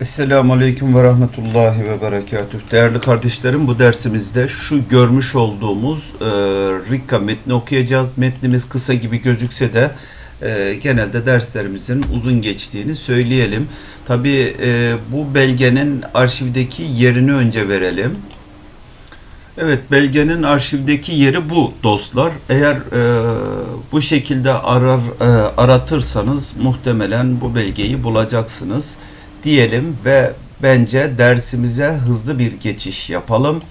Esselamu Aleyküm ve Rahmetullahi ve Berekatüh. Değerli kardeşlerim bu dersimizde şu görmüş olduğumuz e, Rikka metni okuyacağız. Metnimiz kısa gibi gözükse de e, genelde derslerimizin uzun geçtiğini söyleyelim. Tabi bu belgenin arşivdeki yerini önce verelim. Evet belgenin arşivdeki yeri bu dostlar. Eğer e, bu şekilde arar e, aratırsanız muhtemelen bu belgeyi bulacaksınız diyelim ve bence dersimize hızlı bir geçiş yapalım.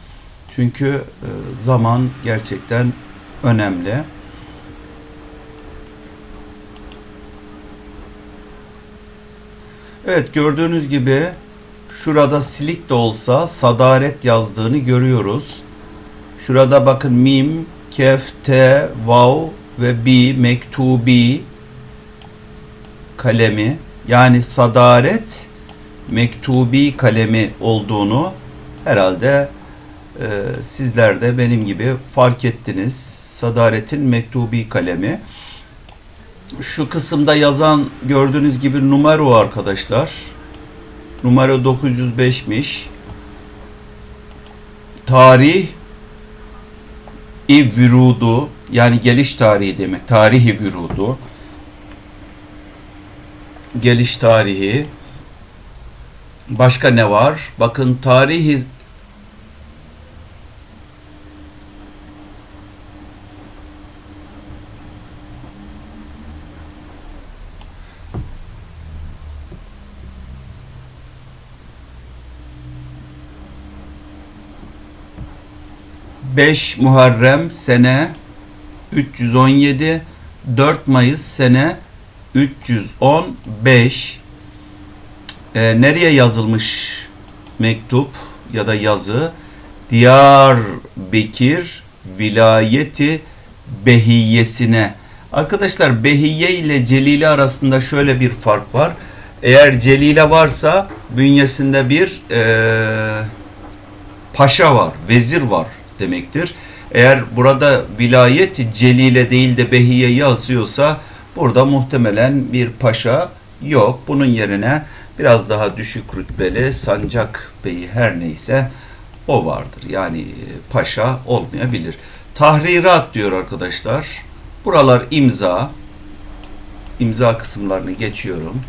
Çünkü e, zaman gerçekten önemli. Evet gördüğünüz gibi şurada silik de olsa sadaret yazdığını görüyoruz. Şurada bakın mim, kef, te, vav ve bi, mektubi kalemi yani sadaret mektubi kalemi olduğunu herhalde e, sizler de benim gibi fark ettiniz. Sadaretin mektubi kalemi. Şu kısımda yazan gördüğünüz gibi numara arkadaşlar. Numara 905'miş. Tarih i vürudu yani geliş tarihi demek. Tarihi vürudu. Geliş tarihi. Başka ne var? Bakın tarihi Beş Muharrem sene 317 4 Mayıs sene 315 e, nereye yazılmış mektup ya da yazı? Diyarbakır vilayeti Behiyesine. Arkadaşlar Behiye ile Celile arasında şöyle bir fark var. Eğer Celile varsa bünyesinde bir e, paşa var, vezir var demektir. Eğer burada vilayet Celile değil de Behiye yazıyorsa burada muhtemelen bir paşa yok. Bunun yerine biraz daha düşük rütbeli Sancak Bey her neyse o vardır. Yani e, paşa olmayabilir. Tahrirat diyor arkadaşlar. Buralar imza. İmza kısımlarını geçiyorum.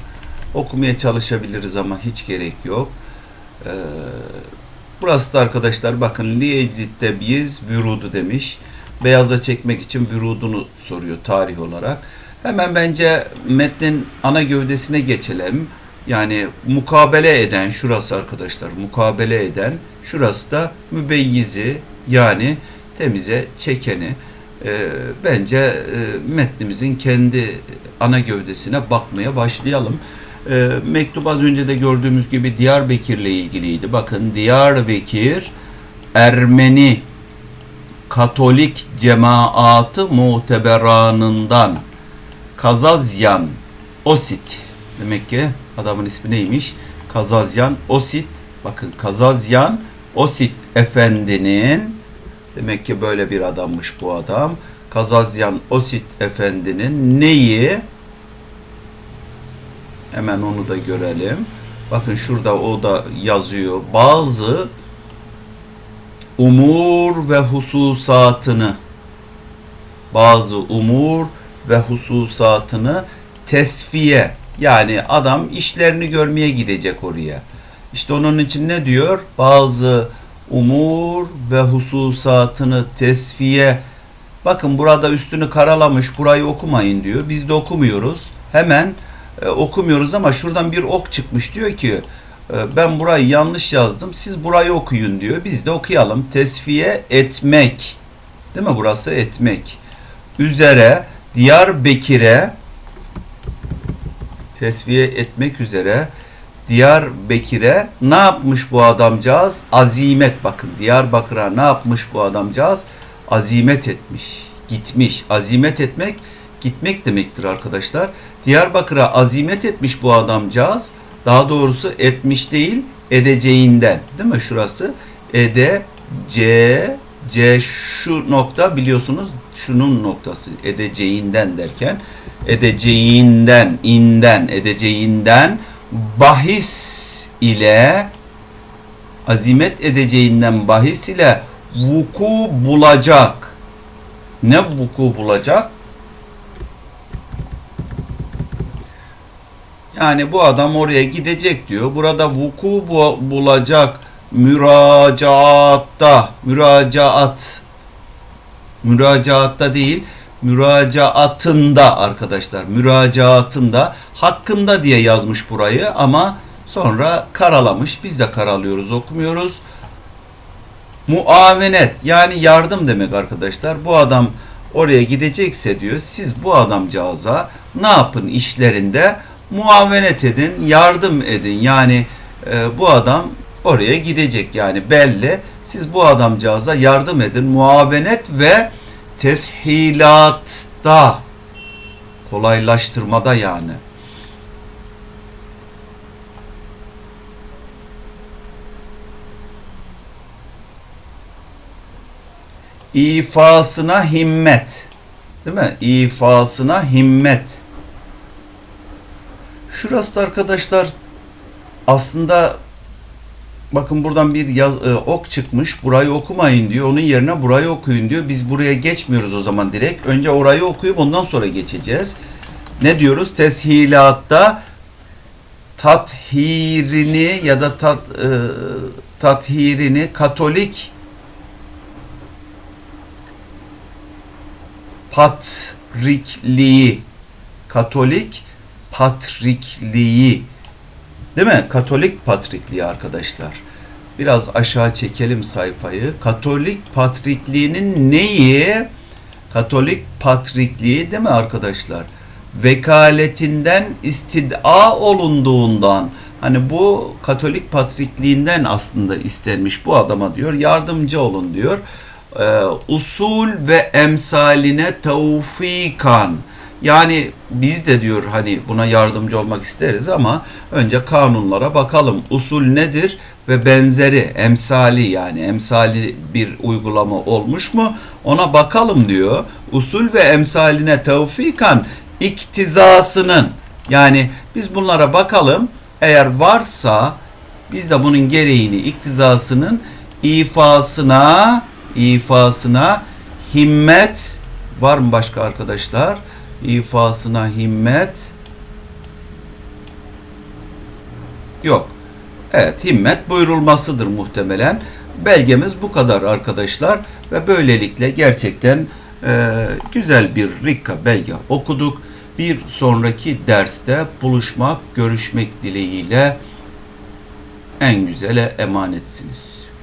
Okumaya çalışabiliriz ama hiç gerek yok. Ee, burası da arkadaşlar bakın Liyecid'de biz vürudu demiş. Beyaza çekmek için vürudunu soruyor tarih olarak. Hemen bence metnin ana gövdesine geçelim. Yani mukabele eden şurası arkadaşlar mukabele eden şurası da mübeyyizi yani temize çekeni e, bence e, metnimizin kendi ana gövdesine bakmaya başlayalım. E, mektup az önce de gördüğümüz gibi Diyarbakır ile ilgiliydi. Bakın Diyarbakır Ermeni Katolik cemaatı muteberanından Kazazyan Osit demek ki adamın ismi neymiş? Kazazyan Osit bakın Kazazyan Osit Efendi'nin demek ki böyle bir adammış bu adam. Kazazyan Osit Efendi'nin neyi hemen onu da görelim. Bakın şurada o da yazıyor. Bazı umur ve hususatını bazı umur ve hususatını tesfiye yani adam işlerini görmeye gidecek oraya. İşte onun için ne diyor? Bazı umur ve hususatını tesfiye bakın burada üstünü karalamış burayı okumayın diyor. Biz de okumuyoruz. Hemen e, okumuyoruz ama şuradan bir ok çıkmış diyor ki e, ben burayı yanlış yazdım. Siz burayı okuyun diyor. Biz de okuyalım. Tesfiye etmek. Değil mi? Burası etmek. Üzere Diyarbakır'e tesviye etmek üzere Diyarbakır'e ne yapmış bu adamcağız? Azimet bakın. Diyarbakır'a ne yapmış bu adamcağız? Azimet etmiş. Gitmiş. Azimet etmek gitmek demektir arkadaşlar. Diyarbakır'a azimet etmiş bu adamcağız. Daha doğrusu etmiş değil, edeceğinden. Değil mi şurası? Ede, C, C şu nokta biliyorsunuz şunun noktası edeceğinden derken edeceğinden, inden, edeceğinden bahis ile azimet edeceğinden bahis ile vuku bulacak. Ne vuku bulacak? Yani bu adam oraya gidecek diyor. Burada vuku bu- bulacak müracaatta, müracaat müracaatta değil, müracaatında arkadaşlar. Müracaatında hakkında diye yazmış burayı ama sonra karalamış. Biz de karalıyoruz, okumuyoruz. Muavenet yani yardım demek arkadaşlar. Bu adam oraya gidecekse diyor siz bu adamcağıza ne yapın işlerinde muavenet edin, yardım edin. Yani e, bu adam oraya gidecek yani belli. Siz bu adamcağıza yardım edin. Muavenet ve teshilatta kolaylaştırmada yani. İfasına himmet. Değil mi? İfasına himmet. Şurası da arkadaşlar aslında bakın buradan bir yaz, e, ok çıkmış. Burayı okumayın diyor. Onun yerine burayı okuyun diyor. Biz buraya geçmiyoruz o zaman direkt. Önce orayı okuyup ondan sonra geçeceğiz. Ne diyoruz? Teshilatta tathirini ya da tat, e, tathirini Katolik patrikliği Katolik patrikliği değil mi? Katolik patrikliği arkadaşlar. Biraz aşağı çekelim sayfayı. Katolik patrikliğinin neyi? Katolik patrikliği değil mi arkadaşlar? Vekaletinden istid'a olunduğundan hani bu Katolik patrikliğinden aslında istenmiş bu adama diyor yardımcı olun diyor. Ee, usul ve emsaline tevfikan yani biz de diyor hani buna yardımcı olmak isteriz ama önce kanunlara bakalım. Usul nedir ve benzeri emsali yani emsali bir uygulama olmuş mu ona bakalım diyor. Usul ve emsaline tevfikan iktizasının yani biz bunlara bakalım eğer varsa biz de bunun gereğini iktizasının ifasına ifasına himmet var mı başka arkadaşlar? İfasına himmet yok. Evet himmet buyurulmasıdır muhtemelen. Belgemiz bu kadar arkadaşlar ve böylelikle gerçekten e, güzel bir Rikka belge okuduk. Bir sonraki derste buluşmak, görüşmek dileğiyle en güzele emanetsiniz.